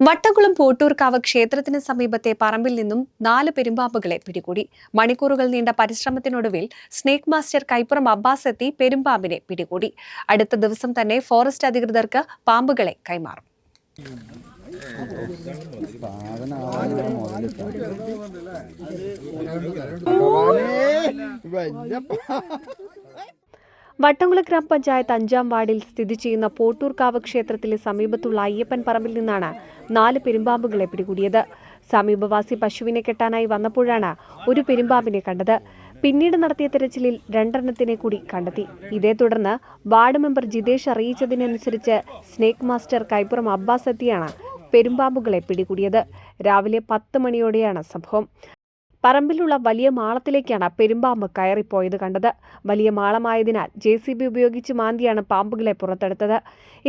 വട്ടക്കുളം പോട്ടൂർക്കാവ് ക്ഷേത്രത്തിന് സമീപത്തെ പറമ്പിൽ നിന്നും നാല് പെരുമ്പാമ്പുകളെ പിടികൂടി. മണിക്കൂറുകൾ നീണ്ട പരിശ്രമത്തിനൊടുവിൽ സ്നേക് മാസ്റ്റർ കൈപ്പുറം അബ്ബാസ് എത്തി പെരുമ്പാമ്പിനെ പിടികൂടി. അടുത്ത ദിവസം തന്നെ ഫോറസ്റ്റ് അധികൃതർക്ക് പാമ്പുകളെ കൈമാറും. വട്ടംകുളം ഗ്രാമപഞ്ചായത്ത് അഞ്ചാം വാർഡിൽ സ്ഥിതി ചെയ്യുന്ന പോട്ടൂർക്കാവ് ക്ഷേത്രത്തിലെ സമീപത്തുള്ള അയ്യപ്പൻ പറമ്പിൽ നിന്നാണ് നാല് പെരുമ്പാമ്പുകളെ പിടികൂടിയത്. സമീപവാസി പശുവിനെ കെട്ടാനായി വന്നപ്പോഴാണ് ഒരു പെരുമ്പാമ്പിനെ കണ്ടത്. പിന്നീട് നടത്തിയ തെരച്ചിലിൽ രണ്ടെണ്ണത്തിനെ കൂടി കണ്ടെത്തി. ഇതേ തുടർന്ന് വാർഡ് മെമ്പർ ജിതേഷ് അറിയിച്ചതിനനുസരിച്ച് സ്നേക് മാസ്റ്റർ കൈപ്പുറം അബ്ബാസ് എത്തിയാണ് പെരുമ്പാമ്പുകളെ പിടികൂടിയത്. രാവിലെ പത്ത് മണിയോടെയാണ് സംഭവം. പറമ്പിലുള്ള വലിയ മാളത്തിലേക്കാണ് പെരുമ്പാമ്പ് കയറിപ്പോയത് കണ്ടത്. വലിയ മാളമായതിനാൽ ജെ സി ബി ഉപയോഗിച്ച് മാന്തിയാണ് പാമ്പുകളെ പുറത്തെടുത്തത്.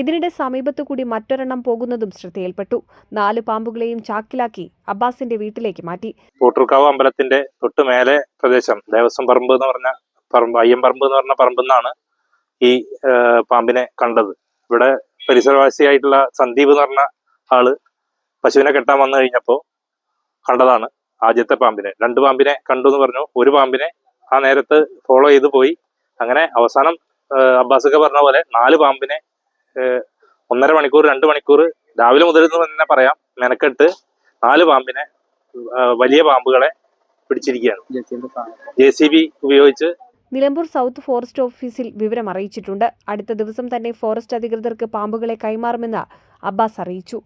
ഇതിനിടെ സമീപത്തു കൂടി മറ്റൊരെണ്ണം പോകുന്നതും ശ്രദ്ധയിൽപ്പെട്ടു. നാല് പാമ്പുകളെയും ചാക്കിലാക്കി അബ്ബാസിന്റെ വീട്ടിലേക്ക് മാറ്റി. പൂട്ടൂർക്കാവ് അമ്പലത്തിന്റെ തൊട്ട് മേലെ പ്രദേശം ദേവസ്വം പറമ്പ് എന്ന് പറഞ്ഞ പറമ്പ് അയ്യമ്പറമ്പ് എന്ന് പറഞ്ഞ പറമ്പിൽ നിന്നാണ് ഈ പാമ്പിനെ കണ്ടത്. ഇവിടെ പരിസരവാസിയായിട്ടുള്ള സന്ദീപ് എന്ന് പറഞ്ഞ ആൾ പശുവിനെ കെട്ടാൻ വന്നു കഴിഞ്ഞപ്പോൾ കണ്ടതാണ്. ആദ്യത്തെ പാമ്പിനെ. രണ്ട് പാമ്പിനെ കണ്ടു എന്ന് പറഞ്ഞു. ഒരു പാമ്പിനെ ആ നേരത്ത് ഫോളോ ചെയ്ത് പോയി. അങ്ങനെ അവസാനം അബ്ബാസൊക്കെ പറഞ്ഞ പോലെ നാല് പാമ്പിനെ ഒന്നര മണിക്കൂർ രണ്ട് മണിക്കൂർ രാവിലെ മുതൽ എന്ന് തന്നെ പറയാം മെനക്കെട്ട് നാല് പാമ്പിനെ വലിയ പാമ്പുകളെ പിടിച്ചിരിക്കുകയാണ്. ജെ സി ബി ഉപയോഗിച്ച് നിലമ്പൂർ സൗത്ത് ഫോറസ്റ്റ് ഓഫീസിൽ വിവരം അറിയിച്ചിട്ടുണ്ട്. അടുത്ത ദിവസം തന്നെ ഫോറസ്റ്റ് അധികൃതർക്ക് പാമ്പുകളെ കൈമാറുമെന്ന് അബ്ബാസ് അറിയിച്ചു.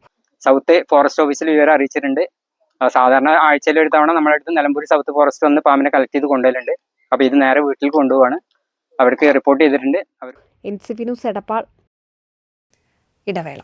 സൗത്ത് ഫോറസ്റ്റ് ഓഫീസിൽ വിവരം അറിയിച്ചിട്ടുണ്ട്. സാധാരണ ആഴ്ചയിൽ ഒരു തവണ നമ്മുടെ അടുത്ത് നിലമ്പൂർ സൗത്ത് ഫോറസ്റ്റ് വന്ന് പാമ്പിനെ കളക്ട് ചെയ്ത് കൊണ്ടുവരുന്നുണ്ട് അപ്പൊ ഇത് നേരെ വീട്ടിൽ കൊണ്ടുപോവാണ്. അവർക്ക് റിപ്പോർട്ട് ചെയ്തിട്ടുണ്ട്. അവർ ഇടവേള.